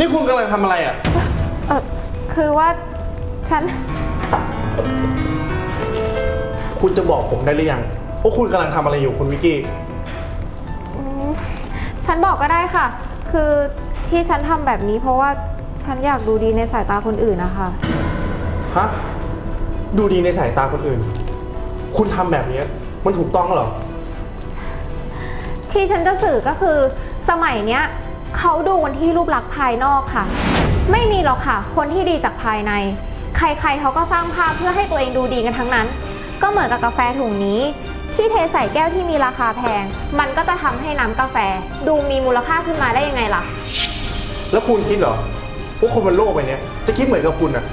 นี่คุณกำลังทำอะไรอะ เออคือว่าฉัน คุณจะบอกผมได้หรือยังว่าคุณกำลังทำอะไรอยู่คุณวิกกี้อืมฉันบอกก็ได้ค่ะ คือที่ฉันทำแบบนี้เพราะว่าฉันอยากดูดีในสายตาคนอื่นนะคะ ฮะ ดูดีในสายตาคนอื่น คุณทำแบบนี้มันถูกต้องเหรอ ที่ฉันจะสื่อก็คือสมัยเนี้ย เขาดูกันที่รูปลักษณ์ภายนอกค่ะ ไม่มีหรอกค่ะ คนที่ดีจากภายใน ใครๆเขาก็สร้างภาพเพื่อให้ตัวเองดูดีกันทั้งนั้น ก็เหมือนกับกาแฟถุงนี้ ที่เทใส่แก้วที่มีราคาแพง มันก็จะทำให้น้ำกาแฟ ดูมีมูลค่าขึ้นมาได้ยังไงล่ะ แล้วคุณคิดเหรอว่าคนบนโลกใบเนี้ยจะคิดเหมือนกับคุณอะ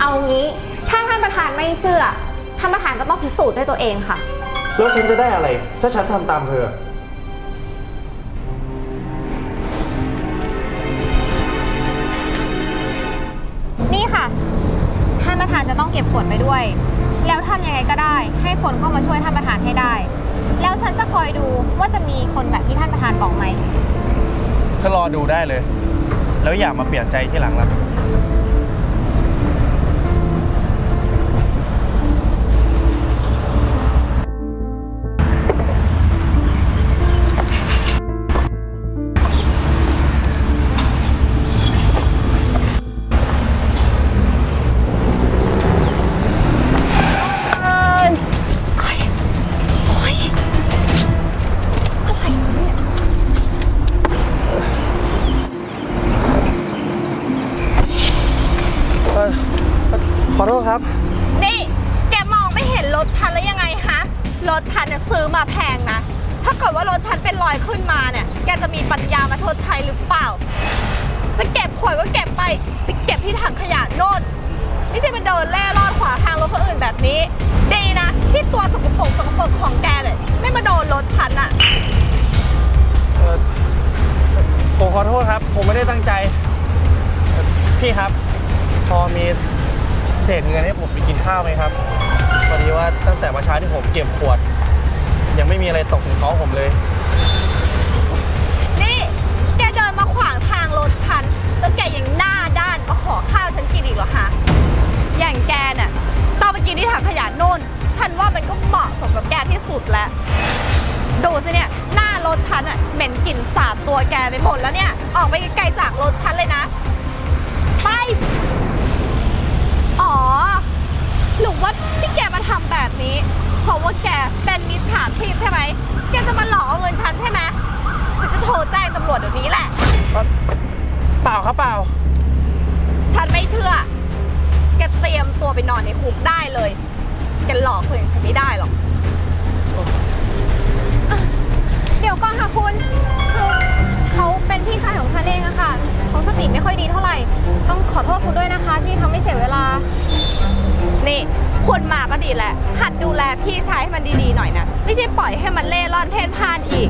เอางี้ถ้าท่านประธานไม่เชื่อท่านประธานก็ต้องพิสูจน์ด้วยตัวเองค่ะ แล้วฉันจะได้อะไร ถ้าฉันทำตามเธอ ประธานจะต้องเก็บขวดไปด้วย แล้วทำยังไงก็ได้ ให้คนเข้ามาช่วยท่านประธานให้ได้ แล้วฉันจะคอยดูว่าจะมีคนแบบที่ท่านประธานบอกไหมถ้ารอดูได้เลย แล้วอย่ามาเปลี่ยนใจที่หลังละ ถฉันแล้วยังไงฮะ รถฉันเนี่ยซื้อมาแพงนะ ถ้าเกิดว่ารถฉันเป็นรอยขึ้นมาเนี่ย แกจะมีปัญญามาทดใช้หรือเปล่า จะเก็บขวดก็เก็บไป ไปเก็บที่ถังขยะโน่น ไม่ใช่มาเดินเล่ร่อนขวางทางรถคนอื่นแบบนี้ ดีนะ ที่ตัวสกปรกสกปรกของแกเนี่ยไม่มาโดนรถฉันอะเอ่อผมขอโทษครับ ผมไม่ได้ตั้งใจเอ่อพี่ครับ พอมีเศษเงินให้ผมไปกินข้าวไหมครับ อดีว่าตั้งแต่เมื่อเช้าที่ผมเก็บขวด ยังไม่มีอะไรตกถึงท้องผมเลย นี่ แกเดินมาขวางทางรถฉัน แล้วแกยังหน้าด้านมาขอข้าวฉันกินอีกเหรอคะ อย่างแกเนี่ยต้องไปกินที่ถังขยะโน่น ฉันว่ามันก็เหมาะสมกับแกที่สุดแล้ว ดูสิเนี่ย หน้ารถฉันอะเหม็นกลิ่นสาบตัวแกไปหมดแล้วเนี่ย ออกไปไกลๆจากรถฉันเลยนะ ไป หรือว่าที่แกมาทำแบบนี้เพราะว่าแกเป็นมิจฉาชีพใช่ไหมแกจะมาหลอกเอาเงินฉันใช่ไหมฉันจะโทรแจ้งตำรวจเดี๋ยวนี้แหละ เปล่าครับเปล่า ฉันไม่เชื่อ แกเตรียมตัวไปนอนในคุกได้เลย แกหลอกคนอย่างฉันไม่ได้หรอก เดี๋ยวก่อนค่ะคุณ คือเขาเป็นพี่ชายของฉันเองอะค่ะเขาสติไม่ค่อยดีเท่าไหร่ ต้องขอโทษคุณ นี่คุณมาก็ดีแหละ หัดดูแลพี่ชายให้มันดีๆหน่อยนะ ไม่ใช่ปล่อยให้มันเล่ร่อนเพ่นพ่านอีก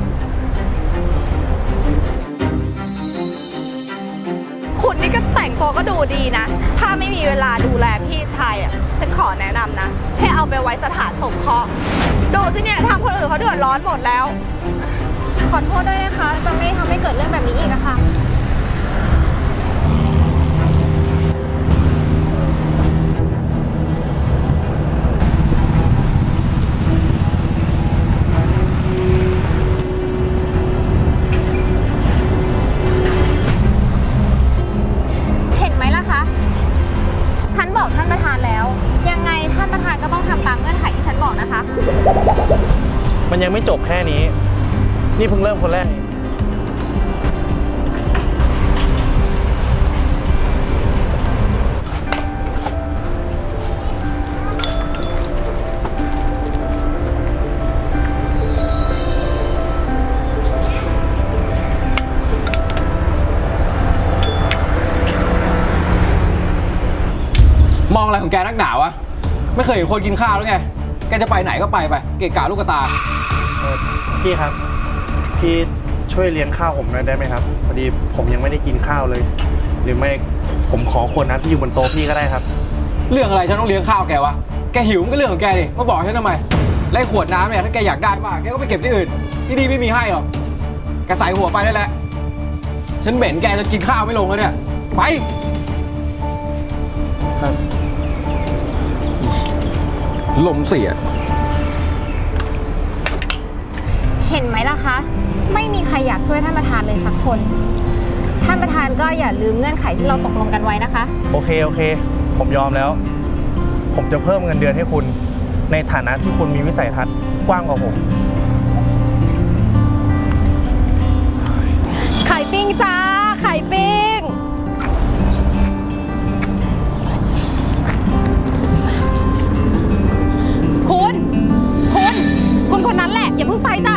คุณนี่ก็แต่งตัวก็ดูดีนะ ถ้าไม่มีเวลาดูแลพี่ชายอะ ฉันขอแนะนำนะ ให้เอาไปไว้สถานสงเคราะห์ดูสิเนี่ยทำคนอื่นเขาเดือดร้อนหมดแล้ว ขอโทษด้วยนะคะ จะไม่ทำให้เกิดเรื่องแบบนี้อีกอะคะ ไม่จบแค่นี้ นี่เพิ่งเริ่มคนแรก มองอะไรของแกนักหนาวะ ไม่เคยเห็นคนกินข้าวแล้วไง แกจะไปไหนก็ไปไป เกะกะลูกกระตา ออพี่ครับ พี่ช่วยเลี้ยงข้าวผมหน่อยได้ไหมครับ พอดีผมยังไม่ได้กินข้าวเลย หรือไม่ผมขอขวดน้ำที่อยู่บนโต๊ะพี่ก็ได้ครับ เรื่องอะไรฉันต้องเลี้ยงข้าวแกวะ แกหิวมันก็เรื่องของแกดิมาบอกฉันทำไมและไอ้ขวดน้ำเนี่ยถ้าแกอยากได้มากแกก็ไปเก็บที่อื่น ที่นี่ไม่มีให้หรอกแกใส่หัวไปได้แหละฉันเหม็นแกจะกินข้าวไม่ลงแล้วเนี่ย ไป ครับ ลมเสีย เห็นไหมล่ะคะ ไม่มีใครอยากช่วยท่านประธานเลยสักคน ท่านประธานก็อย่าลืมเงื่อนไขที่เราตกลงกันไว้นะคะ โอเคโอเค ผมยอมแล้ว ผมจะเพิ่มเงินเดือนให้คุณ ในฐานะที่คุณมีวิสัยทัศน์กว้างกว่าผม ไข่ปิ้งจ้า ไข่ปิ้ง คุณ คุณ คุณคนนั้นแหละ อย่าเพิ่งไปจ้ะ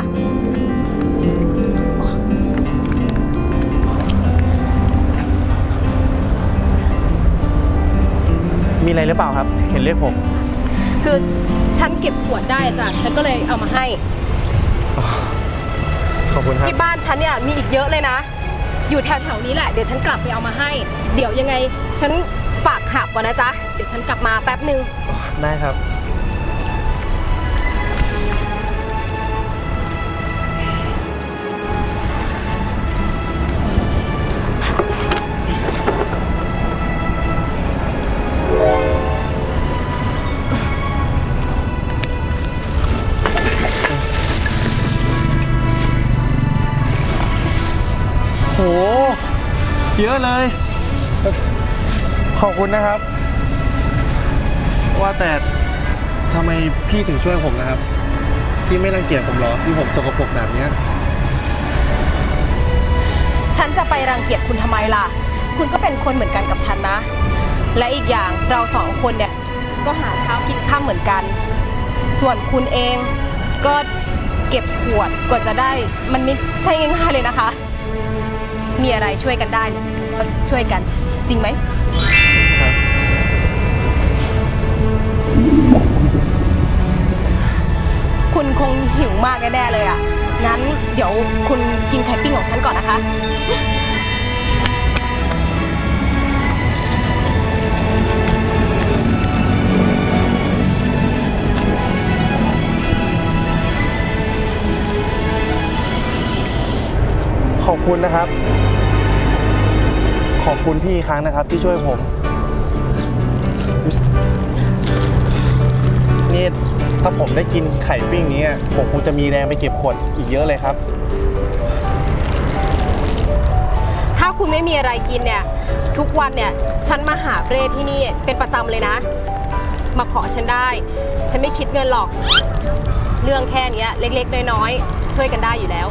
อะไรหรือเปล่าครับ เห็นเรียกผมคือฉันเก็บขวดได้จ้ะฉันก็เลยเอามาให้ ขอบคุณครับ ที่บ้านฉันเนี่ยมีอีกเยอะเลยนะ อยู่แถวๆนี้แหละเดี๋ยวฉันกลับไปเอามาให้ เดี๋ยวยังไง ฉันฝากหับก่อนนะจ๊ะ เดี๋ยวฉันกลับมาแป๊บหนึ่งได้ครับ อะเลย ขอบคุณนะครับ ว่าแต่ทำไมพี่ถึงช่วยผมนะครับ พี่ไม่รังเกียจผมเหรอที่ผมสกปรกแบบเนี้ย ฉันจะไปรังเกียจคุณทำไมล่ะ คุณก็เป็นคนเหมือนกันกับฉันนะ และอีกอย่างเราสองคนเนี่ย ก็หาเช้ากินข้ามเหมือนกัน ส่วนคุณเองก็เก็บขวดกว่าจะได้ มันไม่ใช่ง่ายๆเลยนะคะ มีอะไรช่วยกันได้เนี่ย ช่วยกัน จริงไหม คุณคงหิวมากแน่ๆเลยอะ งั้นเดี๋ยวคุณกินไข่ปิ้งของฉันก่อนนะคะ ขอบคุณนะครับ คุณพี่อีกครั้งนะครับ ที่ช่วยผม นี่ถ้าผมได้กินไข่ปิ้งนี้อะผมคงจะมีแรงไปเก็บขวดอีกเยอะเลยครับ ถ้าคุณไม่มีอะไรกินเนี่ย ทุกวันเนี่ย ฉันมาหาเบรที่นี่เป็นประจำเลยนะ มาขอฉันได้ ฉันไม่คิดเงินหรอก เรื่องแค่เนี้ยเล็กๆ น้อยๆ ช่วยกันได้อยู่แล้ว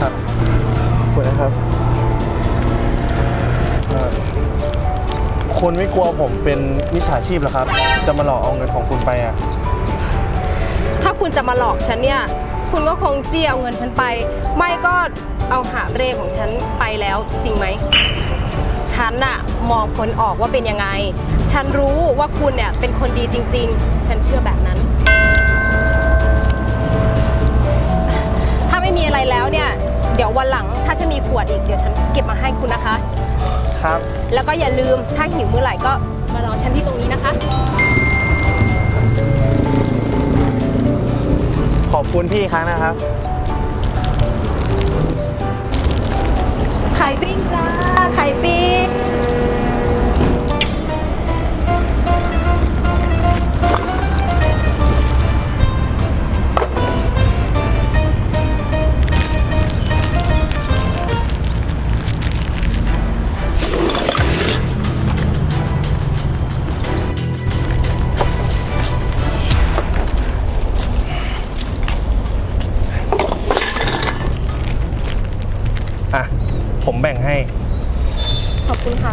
ครับขอบคุณนะครับ คุณไม่กลัวผมเป็นมิจฉาชีพเหรอครับ จะมาหลอกเอาเงินของคุณไปอะ ถ้าคุณจะมาหลอกฉันเนี่ย คุณก็คงจี้เอาเงินฉันไป ไม่ก็เอาหาเบรของฉันไปแล้วจริงไหม ฉันน่ะมองผลออกว่าเป็นยังไง ฉันรู้ว่าคุณเนี่ยเป็นคนดีจริง ๆ ฉันเชื่อแบบนั้น ถ้าไม่มีอะไรแล้วเนี่ย เดี๋ยววันหลังถ้าจะมีขวดอีกเดี๋ยวฉันเก็บมาให้คุณนะคะ ครับ แล้วก็อย่าลืมถ้าหิวเมื่อไหร่ก็มารอฉันที่ตรงนี้นะคะ ขอบคุณพี่อีกครั้งนะครับ แบ่งให้ ขอบคุณค่ะ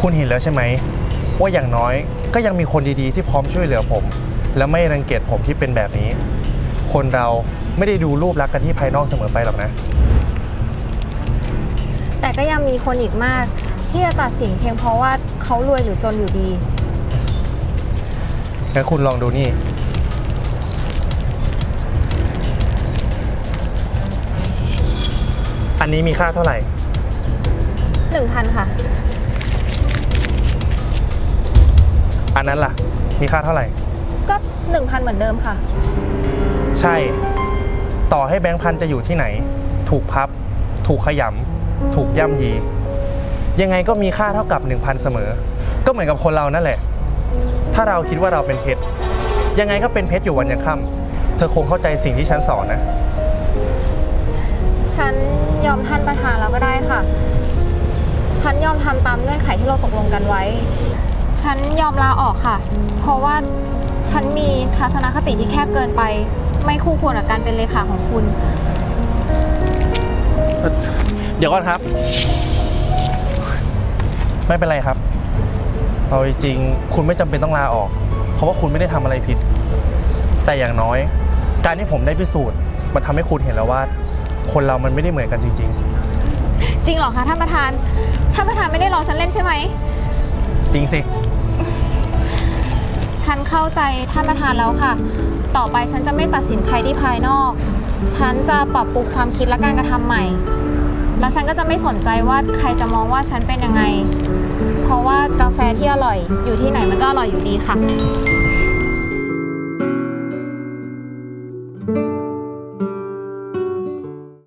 คุณเห็นแล้วใช่ไหม ว่าอย่างน้อยก็ยังมีคนดีๆ ที่พร้อมช่วยเหลือผม และไม่รังเกียจผมที่เป็นแบบนี้ คนเราไม่ได้ดูรูปลักษณ์กันที่ภายนอกเสมอไปหรอกนะ แต่ก็ยังมีคนอีกมาก ที่จะตัดสินเพียงเพราะว่าเขารวยหรือจนอยู่ดี งั้นคุณลองดูนี่ อันนี้มีค่าเท่าไหร่1,000ค่ะ อันนั้นล่ะ มีค่าเท่าไหร่ ก็1,000เหมือนเดิมค่ะ ใช่ ต่อให้แบงค์พันจะอยู่ที่ไหน ถูกพับ ถูกขยำ ถูกย่ำยี ยังไงก็มีค่าเท่ากับ 1,000 เสมอ ก็เหมือนกับคนเรานั่นแหละ ถ้าเราคิดว่าเราเป็นเพชร ยังไงก็เป็นเพชรอยู่วันยังค่ำเธอคงเข้าใจสิ่งที่ฉันสอนนะ ฉัน ยอมท่านประธานแล้วก็ได้ค่ะ ฉันยอมทำตามเงื่อนไขที่เราตกลงกันไว้ ฉันยอมลาออกค่ะ เพราะว่าฉันมีทัศนคติที่แคบเกินไป ไม่คู่ควรกับการเป็นเลขาของคุณ เดี๋ยวก่อนครับ ไม่เป็นไรครับ เอาจริงๆคุณไม่จำเป็นต้องลาออก เพราะว่าคุณไม่ได้ทำอะไรผิด แต่อย่างน้อย การที่ผมได้พิสูจน์ มันทำให้คุณเห็นแล้วว่า คนเรามันไม่ได้เหมือนกันจริง จริงเหรอคะท่านประธาน ท่านประธานไม่ได้รอฉันเล่นใช่ไหม ๆ จริงสิ ฉันเข้าใจท่านประธานแล้วค่ะ ต่อไปฉันจะไม่ตัดสินใครที่ภายนอก ฉันจะปรับปรุงความคิดและการกระทำใหม่ แล้วฉันก็จะไม่สนใจว่าใครจะมองว่าฉันเป็นยังไง เพราะว่ากาแฟที่อร่อยอยู่ที่ไหนมันก็อร่อยอยู่ดีค่ะ